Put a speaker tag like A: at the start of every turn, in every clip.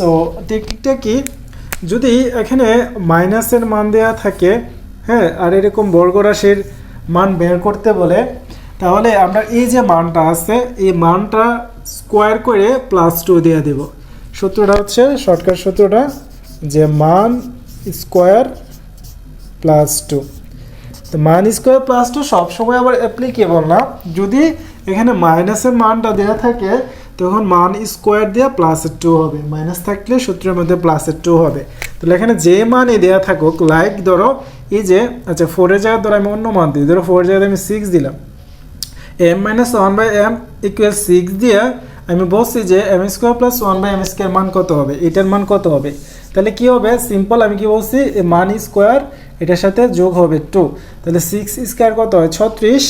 A: So টেকনিকটা কি? যদি এখানে মাইনাসের মান দেওয়া থাকে হ্যাঁ আর এরকম বর্গ রাশির মান বের করতে বলে, তাহলে আমরা এই যে মানটা আছে, এই মানটা স্কোয়ার করে প্লাস টু দিয়ে দেব। সূত্রটা হচ্ছে শর্টকাট সূত্রটা, যে মান স্কোয়ার প্লাস টু তো মান স্কোয়ার প্লাস টু সবসময় আবার অ্যাপ্লিকেবল না। যদি এখানে মাইনাসের মানটা দেওয়া থাকে তখন মান স্কোয়ার দিয়ে প্লাসের টু হবে। মাইনাস থাকলে সূত্রের মধ্যে প্লাসের টু হবে। তাহলে এখানে যে মানই দেওয়া থাকুক লাইক ধরো, এই যে আচ্ছা ফোরের জায়গায় ধরো আমি অন্য মান দিই। ধরো ফোরের জায়গায় আমি সিক্স দিলাম। M minus one by M equal six দিয়ে আমি বলছি যে M square plus one by M square মান কত হবে? এটার মান কত হবে? তাহলে কি হবে? সিম্পল আমি কি বলছি? মান স্কোয়ার এটার সাথে যোগ হবে টু তাহলে সিক্স স্কোয়ার কত হয়? ছত্রিশ।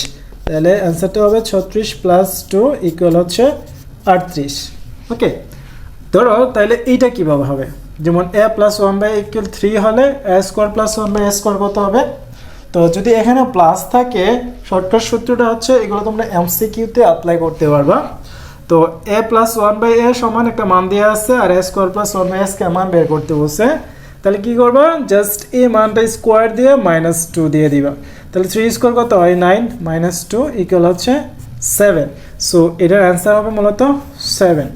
A: তাহলে অ্যান্সারটা হবে ছত্রিশ প্লাস টু ইকুয়াল হচ্ছে আটত্রিশ। ওকে ধরো তাহলে এইটা কীভাবে হবে? যেমন A plus one by equal three হলে A square plus one by A square কত হবে? তো যদি এখানে প্লাস থাকে শর্টকাট সূত্রটা হচ্ছে এগুলো তোমরা এমসিকিউতে অ্যাপ্লাই করতে পারবা। তো A plus one by A সমান একটা মান দেওয়া আছে আর A square plus one by SK মান বের করতে বসে তাহলে কি করবা? জাস্ট এই মানটা স্কোয়ার দিয়ে মাইনাস টু দিয়ে দিবা। তাহলে থ্রি স্কোয়ার কত হয়? নাইন মাইনাস টু ইকুয়াল হচ্ছে সেভেন সো এটার অ্যান্সার হবে মূলত সেভেন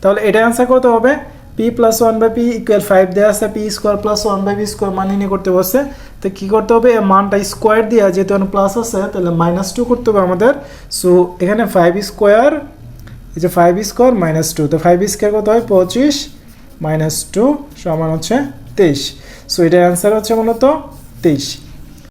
A: তাহলে এটার অ্যান্সার কত হবে? P plus one by P equal five দেওয়া আছে P square plus one by P square মান নিয়ে করতে বসে। তো কী করতে হবে? মানটা স্কোয়ার দেওয়া যেহেতু এখন প্লাস আছে, তাহলে মাইনাস টু করতে হবে আমাদের। সো এখানে ফাইভ স্কোয়ার এই যে ফাইভ স্কোয়ার মাইনাস টু তো ফাইভ স্কোয়ার কত হয়? পঁচিশ মাইনাস টু সমান হচ্ছে তেইশ। সো এটার অ্যান্সার হচ্ছে মূলত তেইশ।